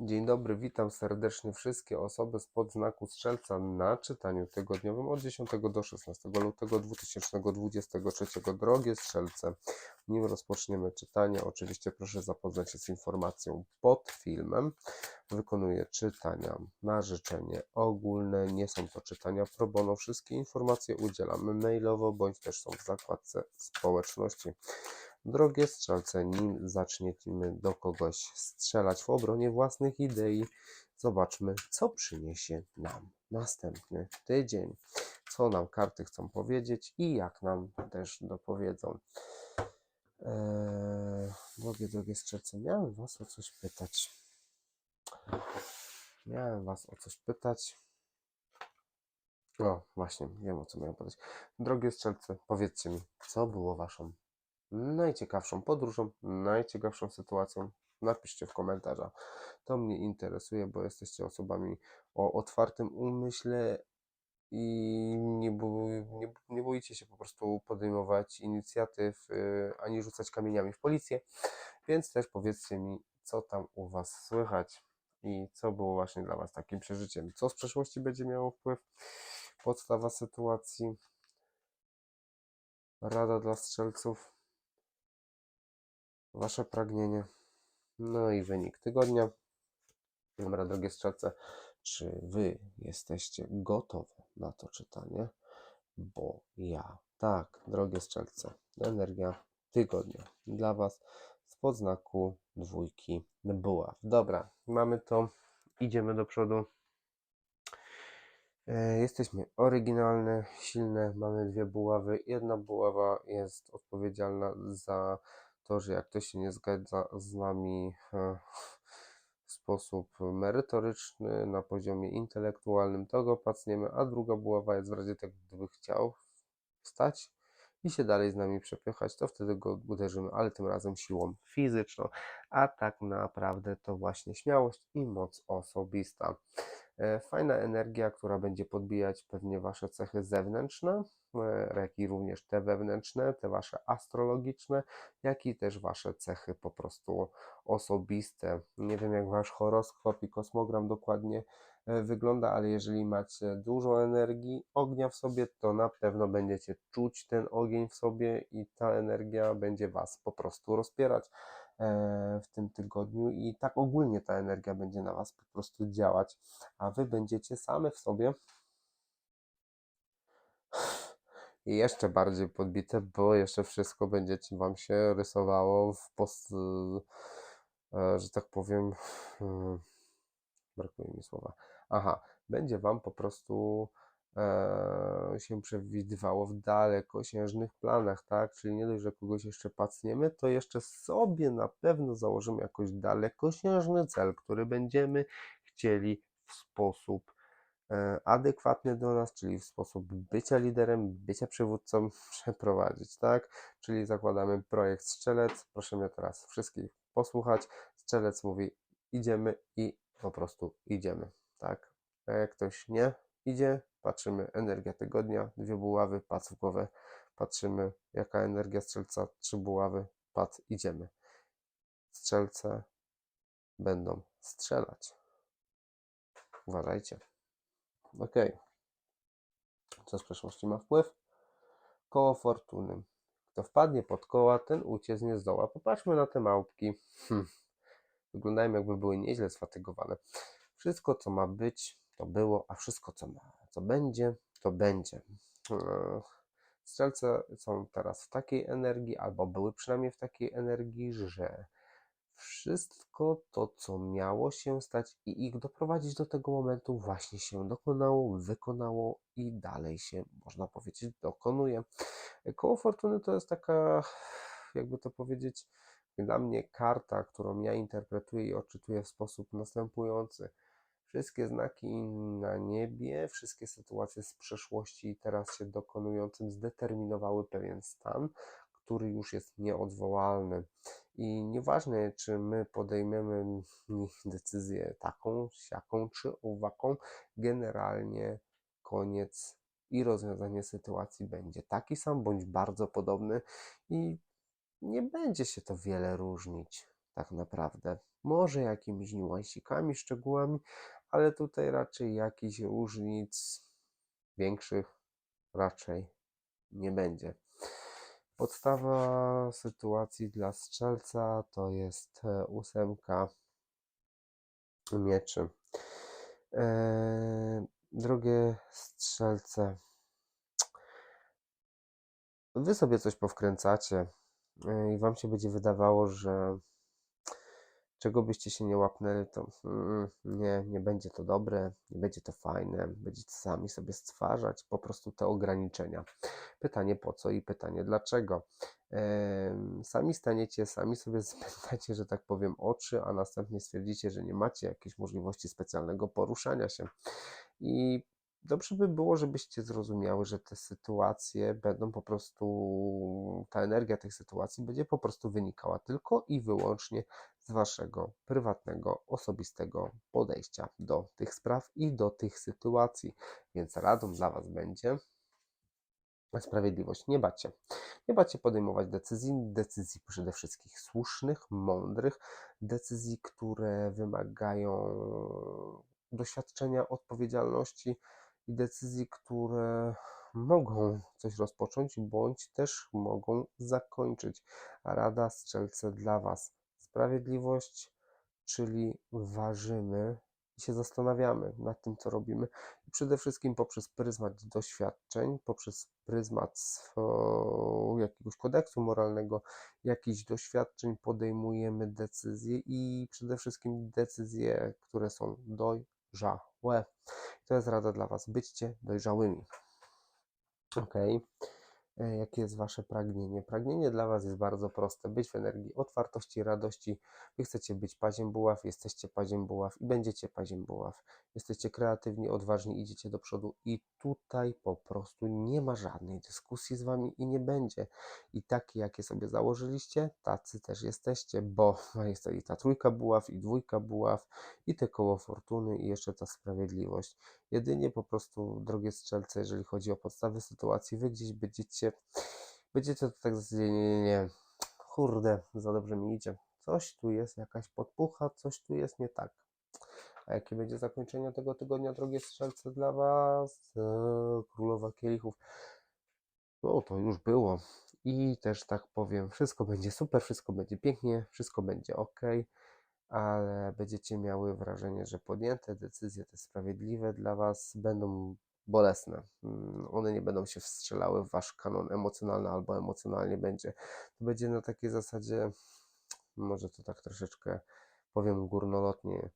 Dzień dobry, witam serdecznie wszystkie osoby spod znaku strzelca na czytaniu tygodniowym od 10 do 16 lutego 2023. Drogie strzelce, nim rozpoczniemy czytanie, oczywiście proszę zapoznać się z informacją pod filmem. Wykonuję czytania na życzenie ogólne, nie są to czytania pro bono. Wszystkie informacje udzielamy mailowo bądź też są w zakładce społeczności. Drogie strzelce, nim zaczniemy do kogoś strzelać w obronie własnych idei, zobaczmy, co przyniesie nam następny tydzień. Co nam karty chcą powiedzieć i jak nam też dopowiedzą. Eee, drogie, drogie strzelce, miałem Was o coś pytać. Miałem Was o coś pytać. O, właśnie, wiem o co miałem pytać. Drogie strzelce, powiedzcie mi, co było Waszą najciekawszą podróżą, najciekawszą sytuacją, napiszcie w komentarzach. To mnie interesuje, bo jesteście osobami o otwartym umyśle i nie, bo, nie, nie boicie się po prostu podejmować inicjatyw y, ani rzucać kamieniami w policję. Więc też powiedzcie mi, co tam u Was słychać i co było właśnie dla Was takim przeżyciem. Co z przeszłości będzie miało wpływ? Podstawa sytuacji. Rada dla strzelców Wasze pragnienie. No i wynik tygodnia. Dobra, drogie strzelce, czy Wy jesteście gotowe na to czytanie? Bo ja tak, drogie strzelce, energia tygodnia dla Was spod znaku dwójki buław. Dobra, mamy to, idziemy do przodu. E, Jesteśmy oryginalne, silne, mamy dwie buławy. Jedna buława jest odpowiedzialna za to, że jak ktoś się nie zgadza z nami e, w sposób merytoryczny, na poziomie intelektualnym, to go pacniemy, a druga buława jest w razie tego, gdyby chciał wstać i się dalej z nami przepychać, to wtedy go uderzymy, ale tym razem siłą fizyczną, a tak naprawdę to właśnie śmiałość i moc osobista. E, Fajna energia, która będzie podbijać pewnie Wasze cechy zewnętrzne, e, jak i również te wewnętrzne, te Wasze astrologiczne, jak i też Wasze cechy po prostu osobiste. Nie wiem, jak Wasz horoskop i kosmogram dokładnie e, wygląda, ale jeżeli macie dużo energii ognia w sobie, to na pewno będziecie czuć ten ogień w sobie i ta energia będzie Was po prostu rozpierać w tym tygodniu i tak ogólnie ta energia będzie na Was po prostu działać, a Wy będziecie same w sobie jeszcze bardziej podbite, bo jeszcze wszystko będzie Wam się rysowało w post, e, że tak powiem, hmm, brakuje mi słowa. Aha, będzie Wam po prostu się przewidywało w dalekosiężnych planach, tak? Czyli nie dość, że kogoś jeszcze pacniemy, to jeszcze sobie na pewno założymy jakoś dalekosiężny cel, który będziemy chcieli w sposób e, adekwatny do nas, czyli w sposób bycia liderem, bycia przywódcą przeprowadzić, tak? Czyli zakładamy projekt Strzelec. Proszę mnie teraz wszystkich posłuchać. Strzelec mówi idziemy i po prostu idziemy, tak? A jak ktoś nie idzie, patrzymy energia tygodnia, dwie buławy, pac w głowę, patrzymy jaka energia strzelca, trzy buławy, pac, idziemy. Strzelce będą strzelać. Uważajcie. Ok. Co z przeszłości ma wpływ? Koło fortuny. Kto wpadnie pod koła, ten uciec nie zdoła. Popatrzmy na te małpki. Hm. Wyglądają jakby były nieźle sfatygowane. Wszystko, co ma być, to było, a wszystko, co, ma, co będzie, to będzie. Eee, Strzelce są teraz w takiej energii, albo były przynajmniej w takiej energii, że wszystko to, co miało się stać i ich doprowadzić do tego momentu, właśnie się dokonało, wykonało i dalej się, można powiedzieć, dokonuje. Koło Fortuny to jest taka, jakby to powiedzieć, dla mnie karta, którą ja interpretuję i odczytuję w sposób następujący. Wszystkie znaki na niebie, wszystkie sytuacje z przeszłości i teraz się dokonującym zdeterminowały pewien stan, który już jest nieodwołalny. I nieważne, czy my podejmiemy decyzję taką, siaką czy owaką, generalnie koniec i rozwiązanie sytuacji będzie taki sam bądź bardzo podobny i nie będzie się to wiele różnić. tak naprawdę. Może jakimiś niuansikami, szczegółami, ale tutaj raczej jakichś różnic większych raczej nie będzie. Podstawa sytuacji dla strzelca to jest e, ósemka mieczy. E, Drugie strzelce. Wy sobie coś powkręcacie e, i wam się będzie wydawało, że czego byście się nie łapnęli, to mm, nie, nie będzie to dobre, nie będzie to fajne, będziecie sami sobie stwarzać po prostu te ograniczenia. Pytanie po co i pytanie dlaczego. Sami staniecie, sami sobie spędzacie, że tak powiem, oczy, a następnie stwierdzicie, że nie macie jakiejś możliwości specjalnego poruszania się. I dobrze by było, żebyście zrozumiały, że te sytuacje będą po prostu, ta energia tych sytuacji będzie po prostu wynikała tylko i wyłącznie z waszego prywatnego, osobistego podejścia do tych spraw i do tych sytuacji. Więc radą dla was będzie sprawiedliwość. Nie bacie. Nie bacie podejmować decyzji, decyzji przede wszystkim słusznych, mądrych, decyzji, które wymagają doświadczenia, odpowiedzialności i decyzji, które mogą coś rozpocząć, bądź też mogą zakończyć. Rada Strzelce dla Was. Sprawiedliwość, czyli ważymy i się zastanawiamy nad tym, co robimy. I przede wszystkim poprzez pryzmat doświadczeń, poprzez pryzmat jakiegoś kodeksu moralnego, jakichś doświadczeń podejmujemy decyzje i przede wszystkim decyzje, które są dojrzałe. To jest rada dla Was. Byćcie dojrzałymi. Ok. Jakie jest Wasze pragnienie? Pragnienie dla Was jest bardzo proste. Być w energii otwartości, radości. Wy chcecie być paziem buław, jesteście paziem buław i będziecie paziem buław. Jesteście kreatywni, odważni, idziecie do przodu i tutaj po prostu nie ma żadnej dyskusji z Wami i nie będzie. I takie, jakie sobie założyliście, tacy też jesteście, bo jest i ta trójka buław, i dwójka buław, i te koło fortuny, i jeszcze ta sprawiedliwość. Jedynie po prostu, drogie strzelce, jeżeli chodzi o podstawy sytuacji, wy gdzieś będziecie, będziecie to tak nie, nie, nie, kurde, za dobrze mi idzie. Coś tu jest, jakaś podpucha, coś tu jest nie tak. A jakie będzie zakończenie tego tygodnia, drogie strzelce, dla Was? Eee, Królowa Kielichów. No, to już było. I też tak powiem, wszystko będzie super, wszystko będzie pięknie, wszystko będzie ok, ale będziecie miały wrażenie, że podjęte decyzje, te sprawiedliwe dla Was, będą bolesne. Mm, One nie będą się wstrzelały w Wasz kanon emocjonalny albo emocjonalnie będzie. To będzie na takiej zasadzie, może to tak troszeczkę powiem górnolotnie.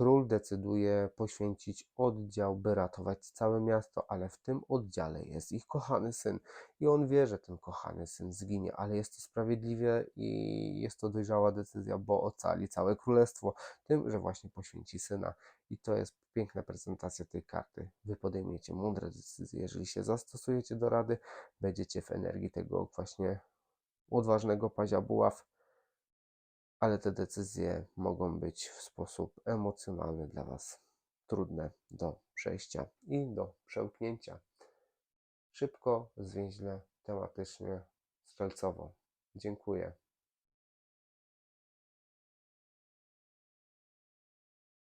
Król decyduje poświęcić oddział, by ratować całe miasto, ale w tym oddziale jest ich kochany syn. I on wie, że ten kochany syn zginie, ale jest to sprawiedliwie i jest to dojrzała decyzja, bo ocali całe królestwo tym, że właśnie poświęci syna. I to jest piękna prezentacja tej karty. Wy podejmiecie mądre decyzje. Jeżeli się zastosujecie do rady, będziecie w energii tego właśnie odważnego pazia buław, ale te decyzje mogą być w sposób emocjonalny dla Was trudne do przejścia i do przełknięcia. Szybko, zwięźle, tematycznie, strzelcowo. Dziękuję.